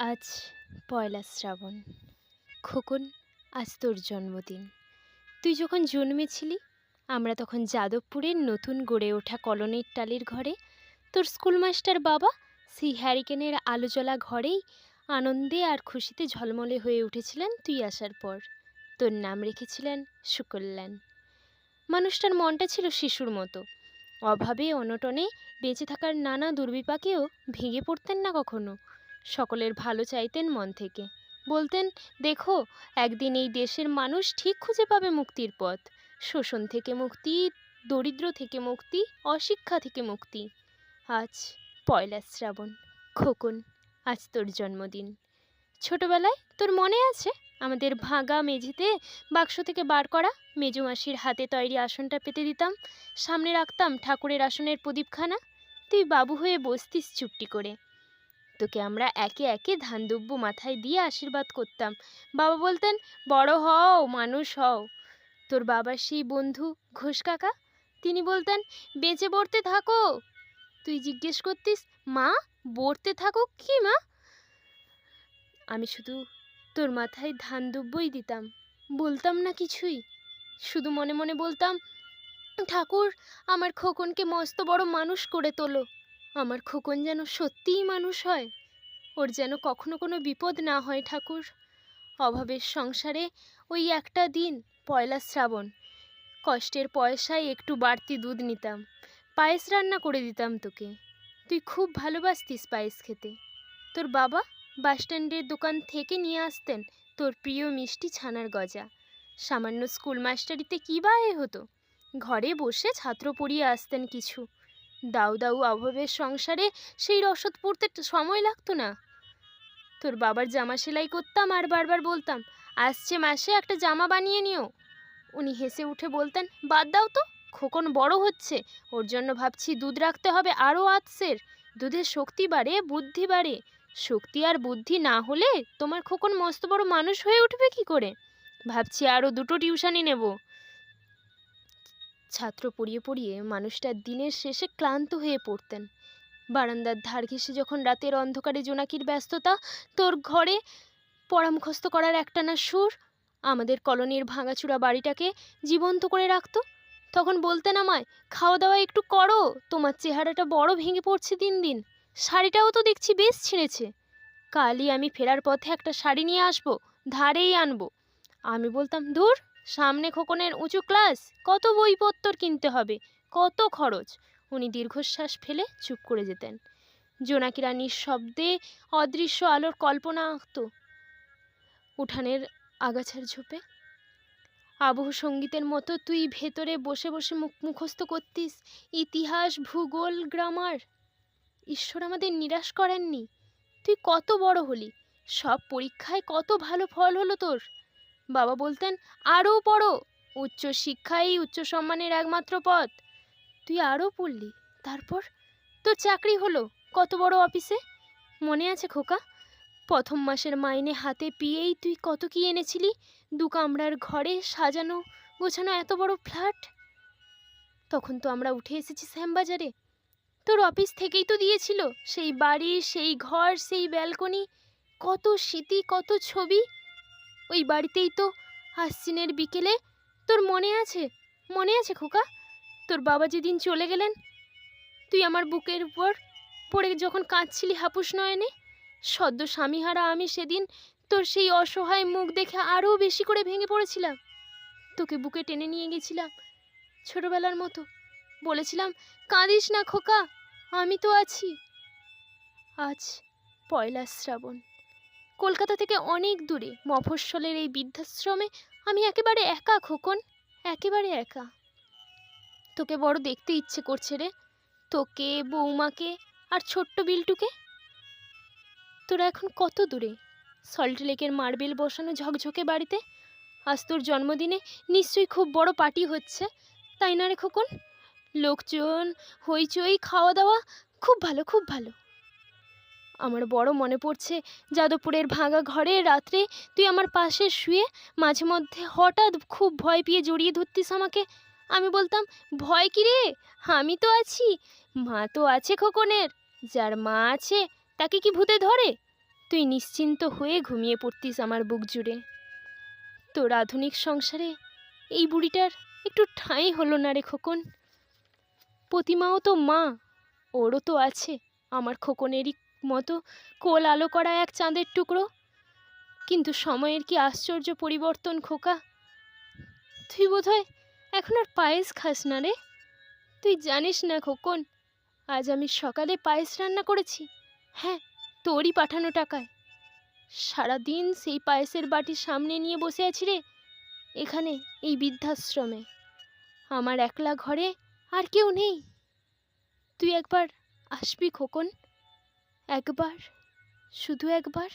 আজ পয়লা শ্রাবণ, খোকন, আজ তোর জন্মদিন। তুই যখন জন্মেছিলি, আমরা তখন যাদবপুরের নতুন গড়ে ওঠা কলোনির টালির ঘরে, তোর স্কুল মাস্টার বাবা সেই হ্যারিকেনের আলো জ্বলা ঘরেই আনন্দে আর খুশিতে ঝলমলে হয়ে উঠেছিলেন তুই আসার পর। তোর নাম রেখেছিলেন সুকল্যাণ। মানুষটার মনটা ছিল শিশুর মতো। অভাবে, অনটনে বেঁচে থাকার নানা দুর্বিপাকেও ভেঙে পড়তেন না কখনো। সকলের ভালো চাইতেন মন থেকে। বলতেন, দেখো, একদিন এই দেশের মানুষ ঠিক খুঁজে পাবে মুক্তির পথ। শোষণ থেকে মুক্তি, দরিদ্র থেকে মুক্তি, অশিক্ষা থেকে মুক্তি। আজ পয়লা শ্রাবণ, খোকন, আজ তোর জন্মদিন। ছোটবেলায় তোর মনে আছে? আমাদের ভাঙা মেঝেতে বাক্স থেকে বার করা, মেজো মাসির হাতে তৈরি আসনটা পেতে দিতাম, সামনে রাখতাম ঠাকুরের আসনের প্রদীপখানা। তুই বাবু হয়ে বসতিস চুপটি করে। তোকে আমরা একে একে ধান মাথায় দিয়ে আশীর্বাদ করতাম। বাবা বলতেন, বড় হও, মানুষ হও। তোর বাবার সেই বন্ধু ঘোষ কাকা? তিনি বলতেন, বেঁচে পড়তে থাকো। তুই জিজ্ঞেস করতিস, মা বড়তে থাকো কি মা? আমি শুধু, তোর মাথায় ধান দুব্বই দিতাম। বলতাম না কিছুই। শুধু মনে মনে বলতাম, ঠাকুর, আমার খোকনকে মস্ত বড় মানুষ করে তোলো আমার খোকন যেন সত্যিই মানুষ হয়। ওর যেন কখনো কোনো বিপদ না হয় ঠাকুর। অভাবের সংসারে ওই একটা দিন, পয়লা শ্রাবণ। কষ্টের পয়সায় একটু বাড়তি দুধ নিতাম। পায়েস রান্না করে দিতাম তোকে। তুই খুব ভালোবাসতিস পায়েস খেতে। তোর বাবা বাসস্ট্যান্ডের দোকান থেকে নিয়ে আসতেন তোর প্রিয় মিষ্টি ছানার গজা। সামান্য স্কুল মাস্টারিতে কী বা এ হতো? ঘরে বসে ছাত্র পড়িয়ে আসতেন কিছু। দাউ দাউ অভাবের সংসারে সেই রসদ পড়তে সময় লাগতো না। তোর বাবার জামা সেলাই করতাম আর বারবার বলতাম, আসছে মাসে একটা জামা বানিয়ে নিও। উনি হেসে উঠে বলতেন, বাদ দাও তো, খোকন বড় হচ্ছে, ওর জন্য ভাবছি দুধ রাখতে হবে আরও আতসের। দুধের শক্তি বাড়ে, বুদ্ধি বাড়ে। শক্তি আর বুদ্ধি না হলে তোমার খোকন মস্ত বড় মানুষ হয়ে উঠবে কি করে? ভাবছি আরও দুটো টিউশানি নেব। ছাত্র পড়িয়ে পড়িয়ে মানুষটা দিনের শেষে ক্লান্ত হয়ে পড়তেন। বারান্দার ধার ঘেঁষে যখন রাতের অন্ধকারে জোনাকির ব্যস্ততা, তোর ঘরে পড়া মুখস্থ করার একটানা সুর, আমাদের কলোনির ভাঙাচুরা বাড়িটাকে জীবন্ত করে রাখত। তখন বলতেন আমায় খাওয়া দাওয়া একটু করো, তোমার চেহারাটা বড় ভেঙে পড়ছে দিন দিন। শাড়িটাও তো দেখছি বেশ ছিঁড়েছে। কালই আমি ফেরার পথে একটা শাড়ি নিয়ে আসব, ধারেই আনব। আমি বলতাম, ধুর সামনে খোকনের উঁচু ক্লাস, কত বইপত্তর কিনতে হবে, কত খরচ। উনি দীর্ঘশ্বাস ফেলে চুপ করে যেতেন। জোনাকিরা নিঃশব্দে অদৃশ্য আলোর কল্পনা আঁকত। উঠানের আগাছার ঝোপে। আবহ সঙ্গীতের মতো তুই ভেতরে বসে বসে মুখ মুখস্থ করতিস, ইতিহাস, ভূগোল, গ্রামার। ঈশ্বর আমাদের নিরাশ করেননি। তুই কত বড় হলি, সব পরীক্ষায় কত ভালো ফল হলো তোর। বাবা বলতেন, আরও পড়ো। উচ্চ শিক্ষাই উচ্চ সম্মানের একমাত্র পথ। তুই আরও পড়লি। তারপর? তোর চাকরি হলো কত বড় অফিসে? মনে আছে খোকা, প্রথম মাসের মাইনে হাতে পেয়েই তুই কত কি এনেছিলি? দু কামরার ঘরে সাজানো, গোছানো এত বড় ফ্ল্যাট? তখন তো আমরা উঠে এসেছি শ্যামবাজারে। তোর অফিস থেকেই তো দিয়েছিল। সেই বাড়ি, সেই ঘর, সেই ব্যালকনি। কত স্মৃতি, কত ছবি। ওই বাড়িতেই তো আশ্বিনের বিকেলে। তোর মনে আছে? মনে আছে খোকা? তোর বাবা যেদিন চলে গেলেন, তুই আমার বুকের উপর পড়ে যখন কাঁদছিলি হাপুস নয়নে, সদ্য স্বামীহারা আমি সেদিন তোর সেই অসহায় মুখ দেখে আরও বেশি করে ভেঙে পড়েছিলাম। তোকে বুকে টেনে নিয়ে গেছিলাম ছোটবেলার মতো। বলেছিলাম, কাঁদিস না খোকা, আমি তো আছি। আজ পয়লা শ্রাবণ। কলকাতা থেকে অনেক দূরে। মফস্বলের এই বৃদ্ধাশ্রমে আমি একেবারে একা, খোকন। একেবারে একা। তোকে বড় দেখতে ইচ্ছে করছে রে। তোকে বৌমাকে আর ছোট্ট বিলটুকে? তোরা এখন কত দূরে? সল্ট লেকের মার্বেল বসানো ঝকঝকে বাড়িতে? আজ তোর জন্মদিনে নিশ্চয়ই খুব বড় পার্টি হচ্ছে, তাই না রে খোকন? লোকজন, হইচই, খাওয়া দাওয়া, খুব ভালো খুব ভালো। আমার বড় মনে পড়ছে যাদবপুরের ভাঙা ঘরে রাত্রে তুই আমার পাশে শুয়ে মাঝে মধ্যে হঠাৎ খুব ভয় পেয়ে জড়িয়ে ধরতিস আমাকে। আমি বলতাম, ভয় কি রে? আমি তো আছি। মা তো আছে খোকনের। যার মা আছে, তাকে কি ভূতে ধরে? তুই নিশ্চিন্ত হয়ে ঘুমিয়ে পড়তিস আমার বুক জুড়ে। তোর আধুনিক সংসারে এই বুড়িটার একটু ঠাঁই হলো না রে খোকন। প্রতিমাও তো মা, ওরও তো আছে। আমার খোকনেরই মতো কোল আলো করা এক চাঁদের টুকরো। কিন্তু সময়ের কি আশ্চর্য পরিবর্তন, খোকা? তুই বোধহয় এখন আর পায়েস খাস না রে? তুই জানিস না, খোকন, আজ আমি সকালে পায়েস রান্না করেছি। হ্যাঁ তোরই পাঠানো টাকায়। সারাদিন সেই পায়েসের বাটি সামনে নিয়ে বসে আছি রে, এখানে এই বৃদ্ধাশ্রমে। আমার একলা ঘরে আর কেউ নেই। তুই একবার আসবি, খোকন। একবার শুধু একবার।